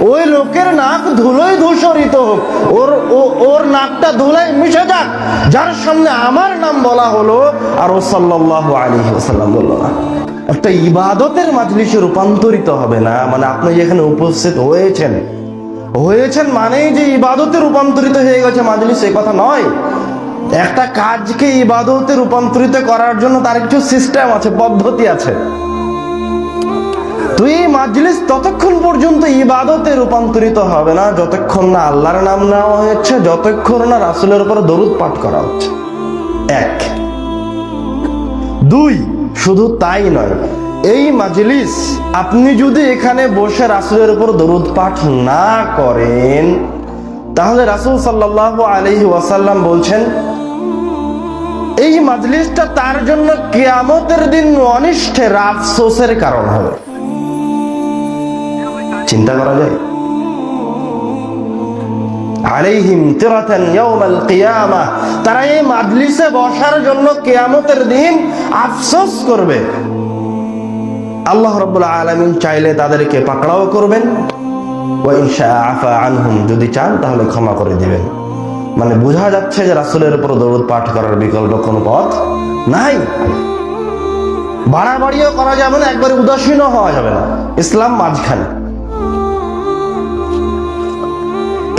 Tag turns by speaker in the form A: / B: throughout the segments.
A: ওই লোকের নাক ধুলোই ধূসরিত হোক। ওর ওর নাকটা ধুলাই মিশে যাক। যার সামনে আমার নাম বলা হলো, আর ও সাল্লাল্লাহু আলাইহি ওয়াসাল্লাম বলল, না, একটা ইবাদতের মাজলিসে রূপান্তরিত হবে না। মানে আপনি যেখানে উপস্থিত হয়েছেন হয়েছেন মানেই যে ইবাদতে রূপান্তরিত হয়ে গেছে মাজলিস, এ কথা নয়। একটা কাজকে ইবাদতে রূপান্তরিত করার জন্য তার কিছু সিস্টেম আছে, পদ্ধতি আছে। তুই মাজলিস ততক্ষণ পর্যন্ত ইবাদতে রূপান্তরিত হবে না, যতক্ষণ না আল্লাহর নাম নেওয়া হচ্ছে যতক্ষণ না রাসুলের উপর দরুদ পাঠ করা হচ্ছে। এক। দুই, শুধু তাই নয়, এই মাজলিস আপনি যদি এখানে বসে রাসুলের উপর দরুদ পাঠ না করেন, তাহলে রাসুল সাল্লাহ আলহি ওয়াসাল্লাম বলছেন, এই মাজলিসটা তার জন্য কেয়ামতের দিন অনিষ্ঠের আফসোসের কারণ হবে। চিন্তা করা যায়? আলাইহিম তিরাতান ইয়াউমাল কিয়ামা। তারা এই মাজলিসে বসার জন্য কিয়ামতের দিন আফসোস করবে। আল্লাহ রাব্বুল আলামিন চাইলে তাদেরকে পাকড়াও করবেন। ওয়া ইনশা আফা আনহুম, যদি চান তাহলে ক্ষমা করে দিবেন। মানে বোঝা যাচ্ছে যে রাসূলের উপর দরুদ পাঠ করার বিকল্প কোনো পথ নাই। বাড়াবাড়িও করা যাবে না, একবারে উদাসীনও হওয়া যাবে না। ইসলাম মাঝখানে।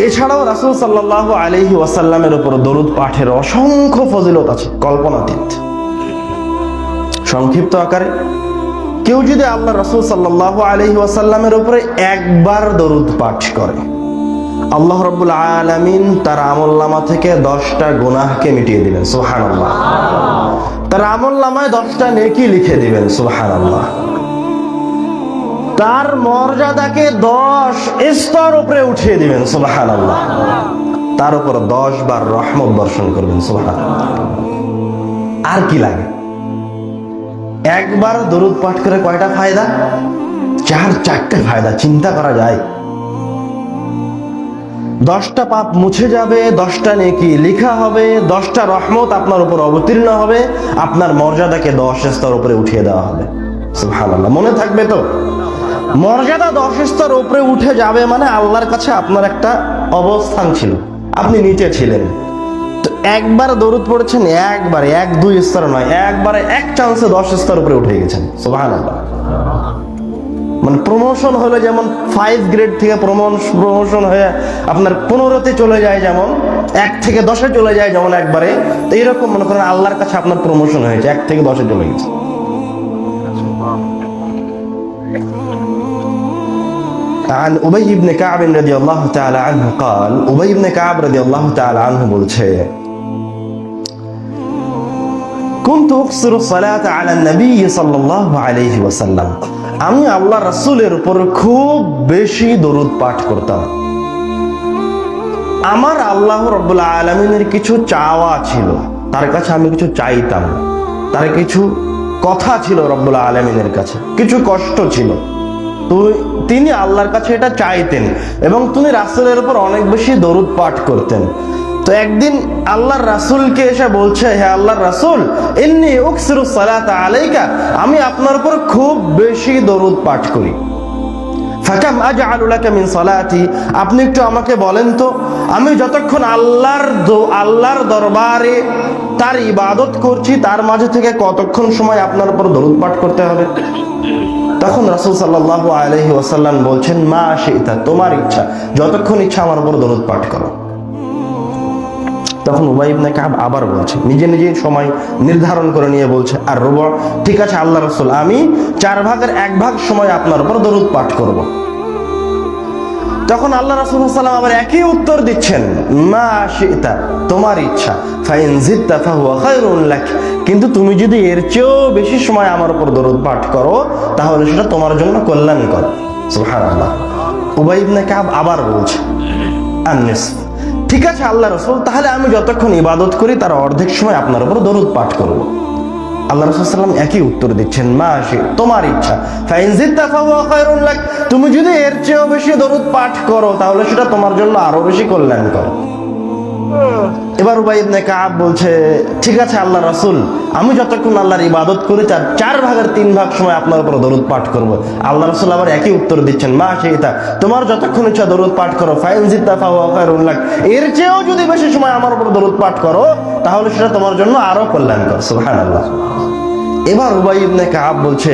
A: এছাড়াও রাসূল সাল্লাল্লাহু আলাইহি ওয়াসাল্লামের উপর দরুদ পাঠের অসংখ্য ফজিলত আছে, কল্পনাতীত। সংক্ষিপ্ত আকারে, কেউ যদি আল্লাহ রাসূল সাল্লাল্লাহু আলাইহি ওয়াসাল্লামের উপরে একবার দরুদ পাঠ করে, আল্লাহ রাব্বুল আলামিন তার আমলনামা থেকে দশটা গুনাহকে মিটিয়ে দিবেন, সুবহানাল্লাহ। তার আমলনামায় দশটা নেকি লিখে দিবেন, সুবহানাল্লাহ। তার মর্যাদাকে দশ স্তর উপরে উঠিয়ে দিবেন সুবাহান আল্লাহ তার উপর দশ বার রহমত বর্ষণ করবেন সুবাহান আর কি লাগে? একবার দরুদ পাঠ করে কয়টা ফায়দা? চার, চারটে ফায়দা, চিন্তা করা যায়। দশটা পাপ মুছে যাবে, দশটা নেকি লেখা হবে, দশটা রহমত আপনার উপর অবতীর্ণ হবে, আপনার মর্যাদাকে দশ স্তর উপরে উঠিয়ে দেওয়া হবে মনে থাকবে তো? মর্যাদা দশ স্তর উপরে উঠে যাবে মানে আল্লাহর কাছে আপনার একটা অবস্থান ছিল। আপনি নিচে ছিলেন। তো একবার দরুদ পড়েছেন, একবারে, এক, দুই স্তর নয়, একবারে এক চান্সে দশ স্তর উপরে উঠে গেছেন। সুবহানাল্লাহ। মানে প্রমোশন হলে যেমন ফাইভ গ্রেড থেকে প্রমোশন হয়ে আপনার পনেরোতে চলে যায় যেমন, এক থেকে দশে চলে যায় যেমন একবারে, তো মনে করেন আল্লাহর কাছে আপনার প্রমোশন হয়েছে, এক থেকে দশে চলে গেছে। عن أبي بن كعب رضي الله تعالى عنه قال أبي بن كعب رضي الله تعالى عنه বলছে كنت أقصر الصلاة على النبي صلى الله عليه وسلم আমি আল্লাহ রাসূলের উপর খুব বেশি দরুদ পাঠ করতাম আমার আল্লাহ রব্বুল আলমিনের কিছু চাওয়া ছিল তার কাছে আমি কিছু চাইতাম তার কিছু কথা ছিল রব্বুল আলমিনের কাছে কিছু কষ্ট ছিল তিনি আল্লাহর কাছে এটা চাইতেন এবং তিনি রাসূলের উপর অনেক বেশি দরুদ পাঠ করতেন। তো একদিন আল্লাহর রাসূলকে এসে বলছে, হে আল্লাহর রাসূল উকসিরু সালাতা আলাইকা, আমি আপনার উপর খুব বেশি দরুদ পাঠ করি। ফাকাম আজআলু লাকা মিন সালাতি? আপনি একটু আমাকে বলেন তো, আমি যতক্ষণ আল্লাহর আল্লাহর দরবারে তার ইবাদত করছি, তার মাঝে থেকে কতক্ষণ সময় আপনার উপর দরুদ পাঠ করতে হবে? তখন রাসুল সাল্লাহ আলহি ওয়াসাল্লাম বলছেন, মা শিতা, তোমার ইচ্ছা। যতক্ষণ ইচ্ছা আমার উপর দরদ পাঠ করো। তখন উবাই ইবনে কাহাব আবার বলছে, নিজে নিজে সময় নির্ধারণ করে নিয়ে বলছে, আর রোব, ঠিক আছে আল্লাহ রসুল, আমি চার ভাগের এক ভাগ সময় আপনার উপর দরুদ পাঠ করব। তখন আল্লাহ রাসূল সাল্লাম আবার একই উত্তর দিচ্ছেন, মা শিতা, তোমার ইচ্ছা। ফাইন জিদ্দা ফাহুয়া কিন্তু তুমি যদি এর চেয়েও বেশি সময় আমার উপর দরুদ পাঠ করো, তাহলে সেটা তোমার জন্য কল্যাণকর। সুবহানাল্লাহ। উবাই ইবনে কাব আবার বলছে আননিস ঠিক আছে, আল্লাহ রসুল, তাহলে আমি যতক্ষণ ইবাদত করি, তার অর্ধেক সময় আপনার উপর দরুদ পাঠ করব। আল্লাহ রসুলাম একই উত্তর দিচ্ছেন, মা আসে তোমার ইচ্ছা। তুমি যদি এর চেয়েও বেশি দরুদ পাঠ করো, তাহলে সেটা তোমার জন্য আরও বেশি কল্যাণ করো এবার উবাই ইবনে কাব বলছে, ঠিক আছে আল্লাহ রাসূল, আমি যতক্ষণ আল্লাহর ইবাদত করি, তার চার ভাগের তিন ভাগ সময় আপনার উপর দরুদ পাঠ করব। আল্লাহ রাসূল আবার একই উত্তর দিচ্ছেন, মা সেইতা তোমার যতক্ষণ ইচ্ছা দরুদ পাঠ করো, ফাইন জিদ্দা ফাহুয়া এর চেয়েও যদি বেশি সময় আমার উপর দরুদ পাঠ করো, তাহলে সেটা তোমার জন্য আরও কল্যাণকর। সুবহানাল্লাহ। এবার উবাই ইবনে কাব বলছে,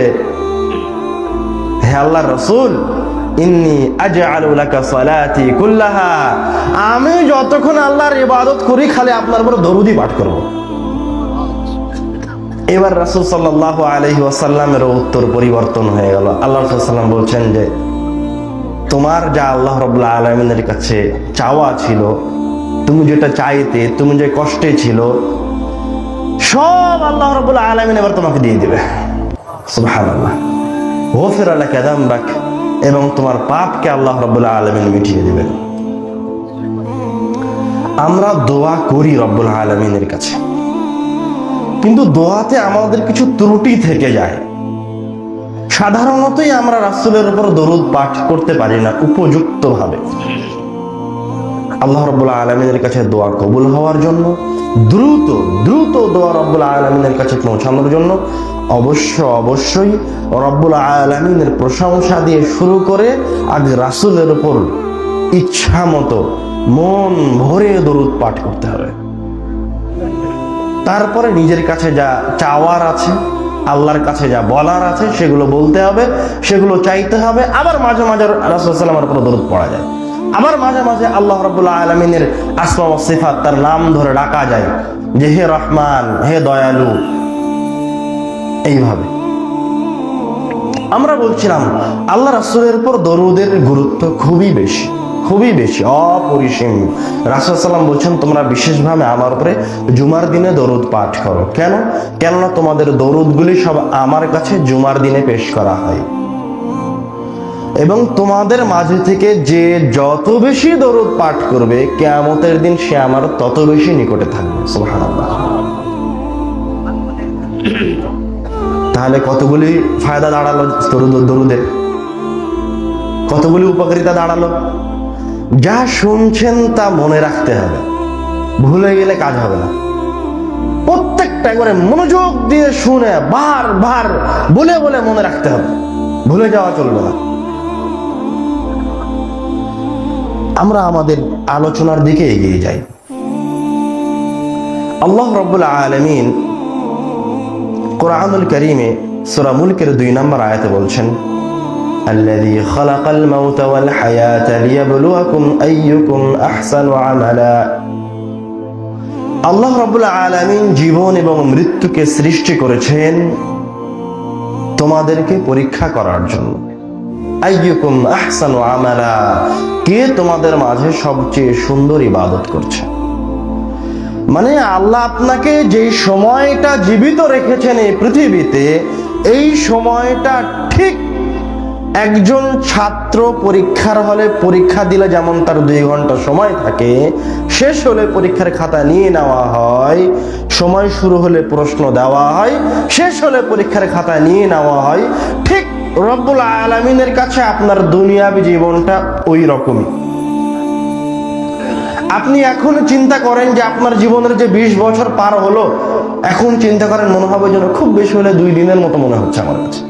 A: হে আল্লাহ রসুল আমি যতক্ষণ আল্লাহর ইবাদত করি, খালি আপনার উপর দরুদি পাঠ করব। এবার রাসূল সাল্লাল্লাহু আলাইহি ওয়াসাল্লামের উত্তর পরিবর্তন হয়ে গেল। আল্লাহ সাল্লাম বলছেন যে, তোমার যা আল্লাহ রাব্বুল আলামিনের কাছে চাওয়া ছিল, তুমি যেটা চাইতে, তুমি যে কষ্টে ছিল, সব আল্লাহ রাব্বুল আলামিন এবার তোমাকে দিয়ে দেবে। দিবে সুবহানাল্লাহ গফির আলাকা যামবাক এবং তোমার পাপকে আল্লাহ রাব্বুল আলামিন মিটিয়ে দিবেন। আমরা দোয়া করি রব্বুল আলামিনের কাছে। কিন্তু দোয়াতে আমাদের কিছু ত্রুটি থেকে যায়। সাধারণতই আমরা রাসূলের উপর দরুদ পাঠ করতে পারি না উপযুক্তভাবে। আল্লাহ রব্বুল আলমিনের কাছে দোয়া কবুল হওয়ার জন্য, দ্রুত দ্রুত দোয়া রব্বুল আলমিনের কাছে পৌঁছানোর জন্য অবশ্য অবশ্যই রব্বুল আলমিনের প্রশংসা দিয়ে শুরু করে আগে রাসূলের উপর ইচ্ছা মতো মন ভরে দরুদ পাঠ করতে হবে। তারপরে নিজের কাছে যা চাওয়ার আছে, আল্লাহর কাছে যা বলার আছে, সেগুলো বলতে হবে, সেগুলো চাইতে হবে। আবার মাঝে মাঝে রাসুলসাল্লামের উপর দরুদ পড়া যায়। আবার মাঝে মাঝে আল্লাহ রবুল্লাহ আলমিনের আসমা সিফাত তার নাম ধরে ডাকা যায় যে, হে রহমান, হে দয়ালু এইভাবে। আমরা বলছিলাম, আল্লাহ রাসুলের উপর দরুদের গুরুত্ব খুবই বেশি খুবই বেশি, অপরিসীম। রাসুল সাল্লাম বলছেন, তোমরা বিশেষভাবে আমার উপরে জুমার দিনে দরুদ পাঠ করো। কেন? কেননা তোমাদের দরুদগুলি সব আমার কাছে জুমার দিনে পেশ করা হয়। এবং তোমাদের মাঝে থেকে যে যত বেশি দরুদ পাঠ করবে, কেয়ামতের দিন সে আমার তত বেশি নিকটে থাকবে। সুবহানাল্লাহ। তাহলে কতগুলি ফায়দা দাঁড়াল দরুদ দরুদের কতগুলি উপকারিতা দাঁড়াল? যা শুনছেন তা মনে রাখতে হবে। ভুলে গেলে কাজ হবে না। প্রত্যেকটা একবারে মনোযোগ দিয়ে শুনে বার বার বলে বলে মনে রাখতে হবে। ভুলে যাওয়া চলবে না। আমরা আমাদের আলোচনার দিকে এগিয়ে যাই। আল্লাহ রব্বুল আলমিন কোরআনুল করিমে সুরা মুলকের দুই নম্বর আয়াতে বলছেন الذي خلق الموت والحياة ليبلوكم أيكم أحسن عملا আল্লাহ রাব্বুল আলামিন জীবন এবং মৃত্যুকে সৃষ্টি করেছেন তোমাদেরকে পরীক্ষা করার জন্য আইয়ুকুম আহসানু আমালা কে তোমাদের মাঝে সবচেয়ে সুন্দর ইবাদত করছে মানে আল্লাহ আপনাকে যেই সময়টা জীবিত রেখেছেন এই পৃথিবীতে, এই সময়টা ঠিক একজন ছাত্র পরীক্ষার হলে পরীক্ষা দিলে যেমন তার দুই ঘণ্টা সময় থাকে, শেষ হলে পরীক্ষার খাতা নিয়ে নেওয়া হয়, সময় শুরু হলে প্রশ্ন দেওয়া হয়, শেষ হলে পরীক্ষার খাতা নিয়ে নেওয়া হয়, ঠিক রব্বুল আলমিনের কাছে আপনার দুনিয়াবি জীবনটা ওই রকমই। আপনি এখন চিন্তা করেন যে আপনার জীবনের যে বিশ বছর পার হলো, এখন চিন্তা করেন মনে হবে যেন খুব বেশি হলে দুই দিনের মতো মনে হচ্ছে আমার কাছে।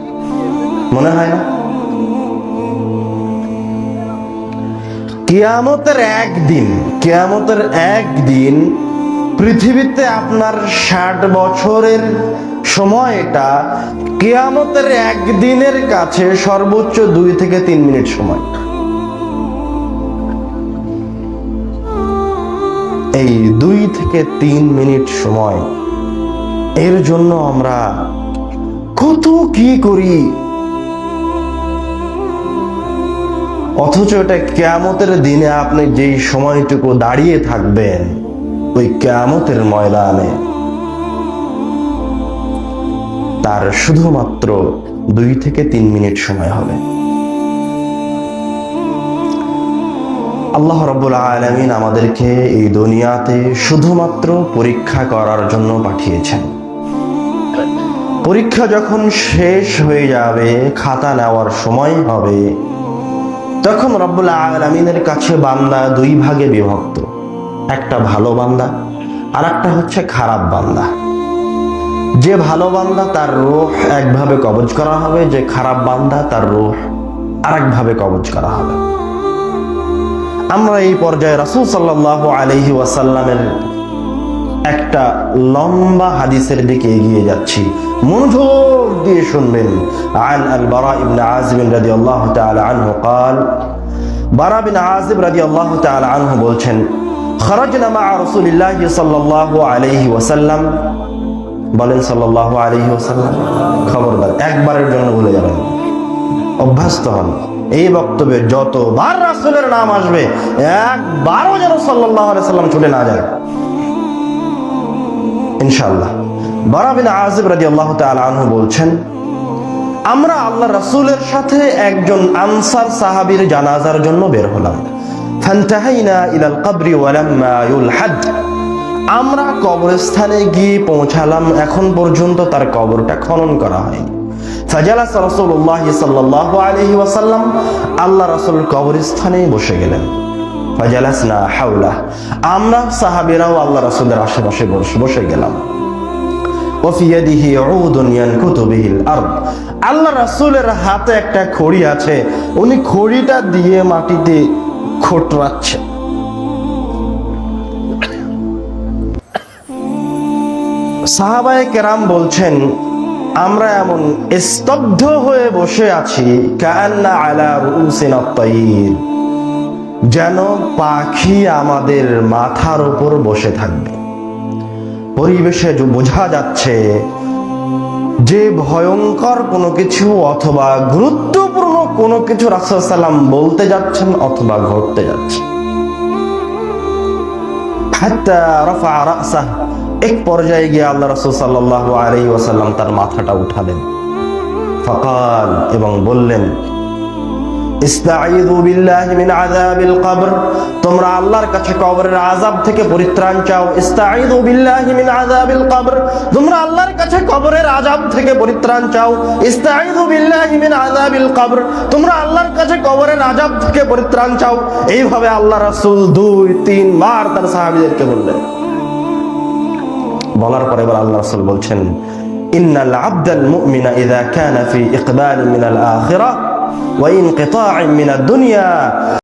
A: মনে হয় না? কেয়ামতের একদিন কেয়ামতের একদিন পৃথিবীতে আপনার ষাট বছরের সময়টা কেয়ামতের একদিনের কাছে সর্বোচ্চ দুই থেকে তিন মিনিট সময়। এই দুই থেকে তিন মিনিট সময়। এর জন্য আমরা কত কি করি? অথচ এটা কেয়ামতের দিনে আপনি যেই সময়টুকু দাঁড়িয়ে থাকবেন, ওই কেয়ামতের ময়দানে তার শুধুমাত্র দুই থেকে তিন মিনিট সময় হবে। আল্লাহ রব্বুল আলমিন আমাদেরকে এই দুনিয়াতে শুধুমাত্র পরীক্ষা করার জন্য পাঠিয়েছেন। পরীক্ষা যখন শেষ হয়ে যাবে, খাতা নেওয়ার সময় হবে, তখন রব্বুল আলমিনের কাছে বান্দা দুই ভাগে বিভক্ত। একটা ভালো বান্দা আর একটা হচ্ছে খারাপ বান্দা। যে ভালো বান্দা তার রূহ একভাবে কবজ করা হবে, যে খারাপ বান্দা তার রূহ আরেকভাবে কবজ করা হবে। আমরা এই পর্যায়ে রাসূল সাল্লাল্লাহু আলাইহি ওয়াসাল্লামের একটা লম্বা হাদিসের দিকে এগিয়ে যাচ্ছি মনোযোগ দিয়ে শুনবেন আন আল বারা ইবনে আযিব রাদিয়াল্লাহু তাআলা আনহু قال বারা বিন আযিব রাদিয়াল্লাহু তাআলা আনহু বলছেন খরাজনা মা রাসূলিল্লাহ সাল্লাল্লাহু আলাইহি ওয়াসাল্লাম বলেন সাল্লাল্লাহু আলাইহি ওয়াসাল্লাম খবরদার একবারের জন্য ভুলে যাবেন অভ্যস্ত হন এই বক্তব্যে যতবার রাসূলের নাম আসবে, একবারও যেন আলাইহি সাল্লাম ছুটে না যায়। ইনশাআল্লাহ। বারাবিন আজিব রাদিয়াল্লাহু তাআলা আনহু বলছেন, আমরা আল্লাহ রাসূলের সাথে একজন আনসার সাহাবীর জানাজার জন্য বের হলাম। ইলাল কবরি ইউলহাদ। আমরা কবরস্থানে গিয়ে পৌঁছালাম, এখন পর্যন্ত তার কবরটা খনন করা হয়নি। ফাজালাস রাসূলুল্লাহ সাল্লাল্লাহু আলাইহি ওয়াসাল্লাম, আল্লাহ রাসূল কবরস্থানে বসে গেলেন। ফাজালাসনা হাওলা, আমরা সাহাবীরাও আল্লাহ রাসূলের আশেপাশে বসে গেলাম। আল্লাহ রাসূলের হাতে একটা খড়ি আছে, উনি খড়িটা দিয়ে মাটিতে খোটরাচ্ছে। সাহাবায়ে কেরাম বলছেন আমরা এমন স্তব্ধ হয়ে বসে আছি কান্না আলা যেন পাখি আমাদের মাথার উপর বসে থাকবে। পরিবেশে বোঝা যাচ্ছে যে ভয়ঙ্কর কোনো কিছু অথবা গুরুত্বপূর্ণ কোনো কিছু রাসূল সাল্লাম বলতে যাচ্ছেন অথবা ঘটতে যাচ্ছে। হাত্তা রাফা রাসাহ এক পর্যায়ে গিয়ে আল্লাহ রাসূল সাল্লাল্লাহু আলাইহি ওয়াসাল্লাম তার মাথাটা উঠালেন। ফাকাল এবং বললেন তোমরা আল্লাহর কাছে কবরের আযাব থেকে পরিত্রাণ চাও। তোমরা আল্লাহর কাছে কবরের থেকে পরিত্রাণ চাও। কবর। তোমরা আল্লাহর কাছে কবরের আযাব থেকে পরিত্রাণ চাও। এইভাবে আল্লাহ রাসূল দুই, তিন বার তার সাহাবীদেরকে বললেন। বলার পরে এবার আল্লাহ রাসূল বলছেন ইন্নাল আব্দাল মুমিনা ইযা কানা ফি ইকবাল মিনাল আখিরা ওয়া ইনকিতা মিনাদ দুনিয়া